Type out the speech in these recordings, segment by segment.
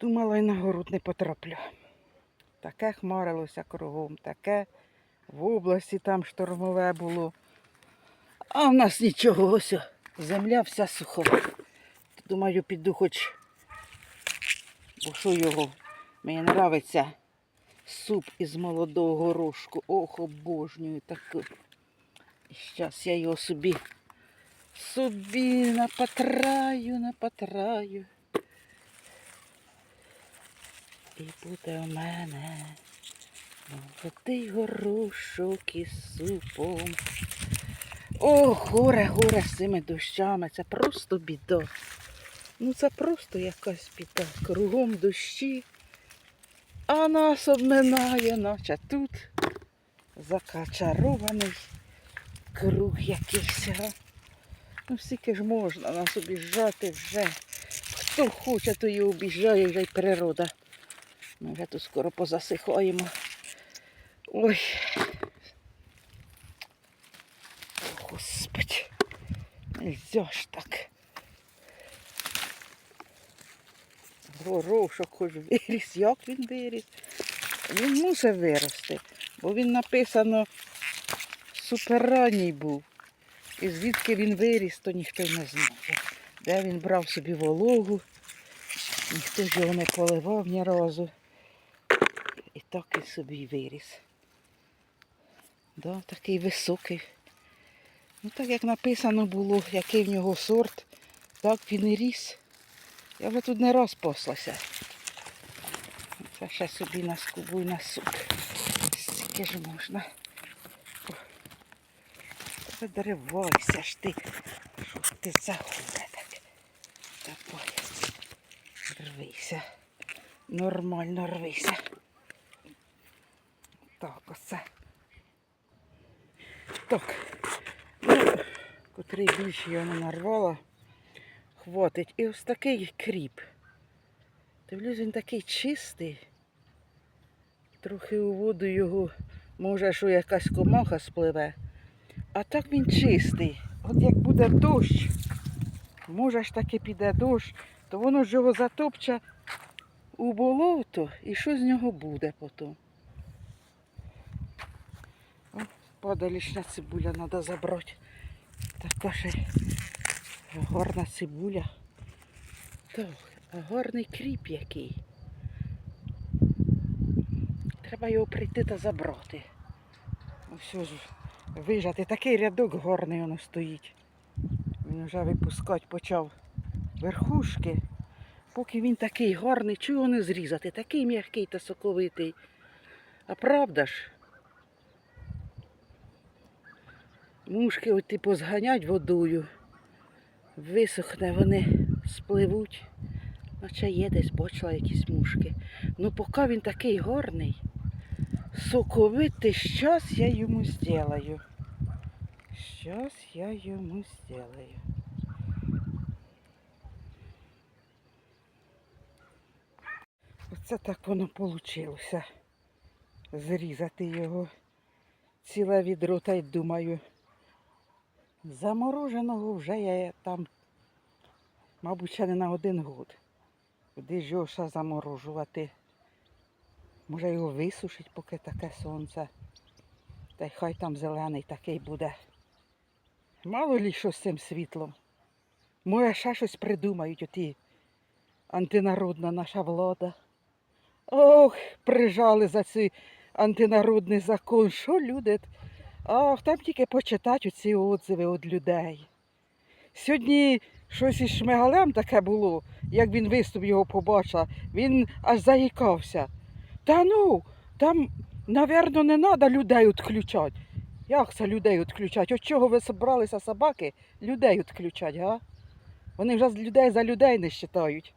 Думала, і на город не потраплю. Таке хмарилося кругом, таке в області там штормове було. А в нас нічого, ось земля вся суха. Думаю, піду хоч, бо що його, мені подобається суп із молодого горошку. Ох, обожнюю таку. І зараз я його собі, собі напатраю, напатраю. І буде у мене молодий горошок із супом. О, горе, горе з цими дощами. Це просто біда. Ну це просто якась біда. Кругом дощі. А нас обминає, наче тут закачарований круг якийсь. Ну, скільки ж можна нас обіжати вже. Хто хоче, то і обіжає вже й природа. Ми вже тут скоро позасихаємо. Ой. Господи. Нельзя ж так. Горошок хоч виріс. Як він виріс? Він мусить вирости, бо він написано суперранній був. І звідки він виріс, то ніхто не знає. Де він брав собі вологу, ніхто ж його не поливав ні разу. І так і собі виріс. Да, такий високий. Ну так як написано було, який в нього сорт, так він і ріс. Я вже тут не раз послася. Це ще собі наскубую на суп. Скільки ж можна. Задривайся ж ти. Що ти за хуре так? Давай. Рвися. Нормально рвися. Так, оце. Так. Ну, котрий більше не нарвала. Хватить. І ось такий кріп. Дивлюсь, він такий чистий. Трохи у воду його, може, що якась комаха спливе. А так він чистий. От як буде дощ, може ж таки піде дощ, то воно ж його затопче у болото і що з нього буде потім. О, падалішня цибуля треба забрати. Така ще гарна цибуля. Так, а гарний кріп який. Треба його прийти та забрати. Ось ж вижати. Такий рядок гарний воно стоїть. Він вже випускати почав верхушки. Поки він такий гарний, чого не зрізати? Такий м'який та соковитий. А правда ж? Мушки от типу зганять водою. Висохне вони, спливуть. Наче є десь бачила якісь мушки. Ну поки він такий гарний, соковитий, щас я йому зроблю. Щас я йому зроблю. Оце так воно вийшло. Зрізати його ціле відро, та й думаю. Замороженого вже я там, мабуть, ще не на один год. Куди ж його ще заморожувати? Може його висушить, поки таке сонце. Та й хай там зелений такий буде. Мало лі що з цим світлом. Може ще щось придумають оті антинародна наша влада. Ох, прижали за цей антинародний закон. Що люди? Ах, там тільки почитати оці отзиви від людей. Сьогодні щось із Шмигалем таке було, як він виступ його побачив, він аж заїкався. Та ну, там, напевно, не треба людей відключати. Як це людей відключати? От чого ви зібралися собаки людей відключати, га? Вони вже людей за людей не вважають.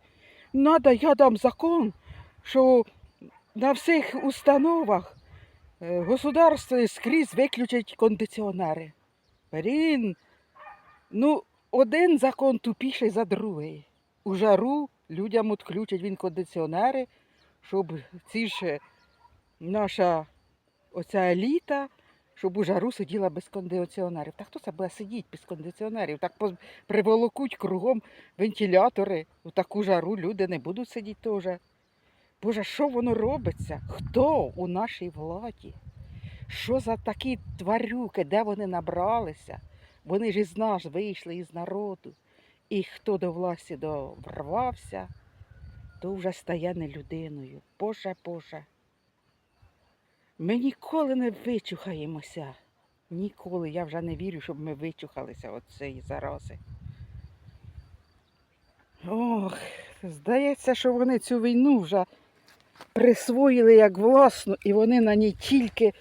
Надо, я дам закон, що на всіх установах государство скрізь виключить кондиціонери. Блін, ну, один закон тупіший за другий. У жару людям відключать він кондиціонери, щоб ці ж е, наша оця еліта, щоб у жару сиділа без кондиціонерів. Та хто це буде сидіти без кондиціонерів? Так приволокуть кругом вентилятори. У таку жару люди не будуть сидіти теж. Боже, що воно робиться? Хто у нашій владі? Що за такі тварюки, де вони набралися? Вони ж із нас вийшли із народу. І хто до власті дорвався, то вже стає не людиною. Боже, Боже. Ми ніколи не вичухаємося. Ніколи. Я вже не вірю, щоб ми вичухалися від цієї зарази. Ох, здається, що вони цю війну вже присвоїли як власну, і вони на ній тільки,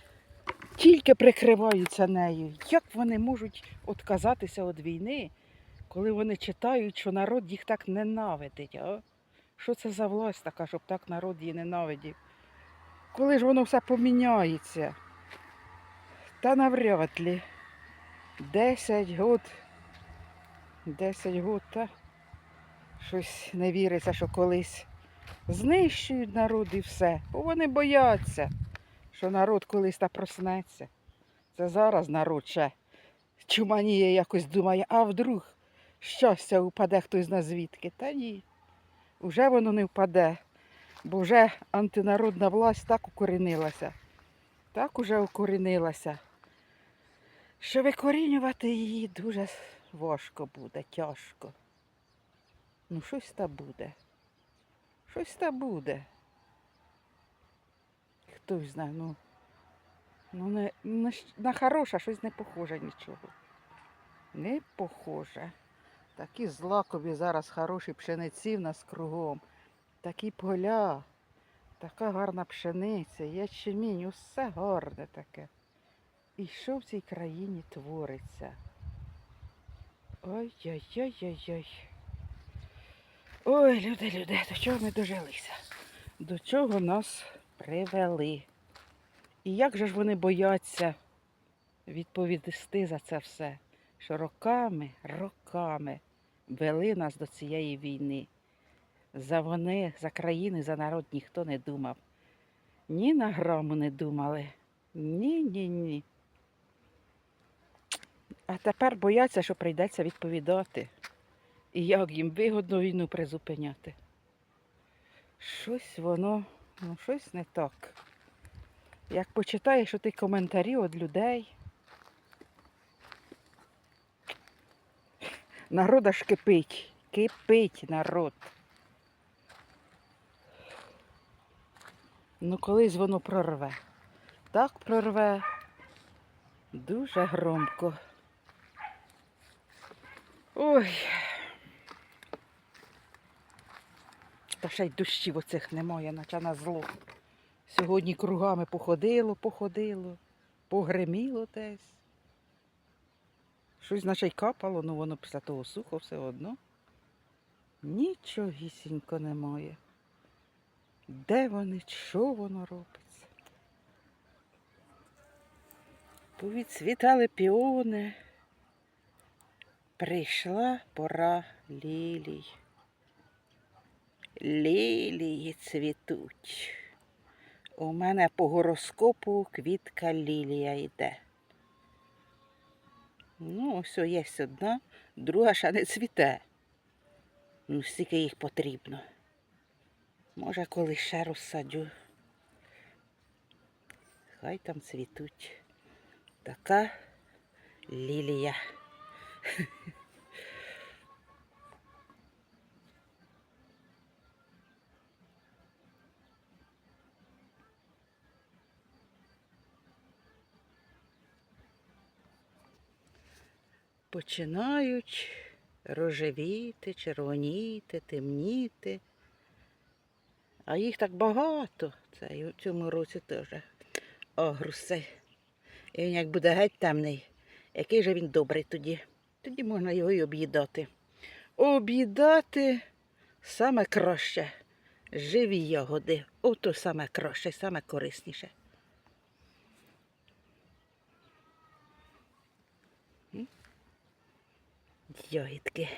тільки прикриваються нею. Як вони можуть відказатися від війни, коли вони читають, що народ їх так ненавидить? А? Що це за власть така, щоб так народ її ненавидів? Коли ж воно все поміняється? Та навряд ли. Десять год. Десять год, та щось не віриться, що колись знищують народ і все. Бо вони бояться, що народ колись та проснеться. Це зараз народ ще чуманіє якось думає, а вдруг щастя упаде хтось на звідки. Та ні. Уже воно не впаде, бо вже антинародна власть так укорінилася. Так уже укорінилася. Що викорінювати її дуже важко буде, тяжко. Ну, щось та буде. Щось та буде. Хтось знає, ну, ну не, на, на хороше щось не похоже нічого. Не похоже. Такі злакові зараз хороші пшениці в нас кругом. Такі поля, така гарна пшениця, ячмінь, усе гарне таке. І що в цій країні твориться? Ой-ой-ой-ой-ой. Ой, люди, люди, до чого ми дожилися? До чого нас привели? І як же ж вони бояться відповісти за це все? Що роками, роками вели нас до цієї війни. За вони, за країни, за народ ніхто не думав. Ні на граму не думали. Ні, ні, ні. А тепер бояться, що прийдеться відповідати. І як їм вигодно війну призупиняти. Щось воно, ну щось не так. Як почитаєш оті коментарі від людей. Народ аж кипить. Кипить народ. Ну колись воно прорве. Так прорве. Дуже громко. Ой. Та ще й дощів оцих немає, наче на зло. Сьогодні кругами походило, походило, погреміло десь. Щось наче й капало, ну воно після того сухо все одно. Нічогісінько немає. Де вони, що воно робиться? Повідцвітали піони. Прийшла пора лілій. Лілії цвітуть. У мене по гороскопу квітка лілія йде. Ну, ось є одна, друга ще не цвіте. Ну, стільки їх потрібно. Може, коли ще розсадю. Хай там цвітуть. Така лілія. Починають рожевіти, червоніти, темніти. А їх так багато. Це цьому році теж огруси. І він як буде геть темний, який же він добрий тоді. Тоді можна його і об'їдати. Об'їдати саме краще. Живі ягоди. Ото саме краще, саме корисніше. Ягідки.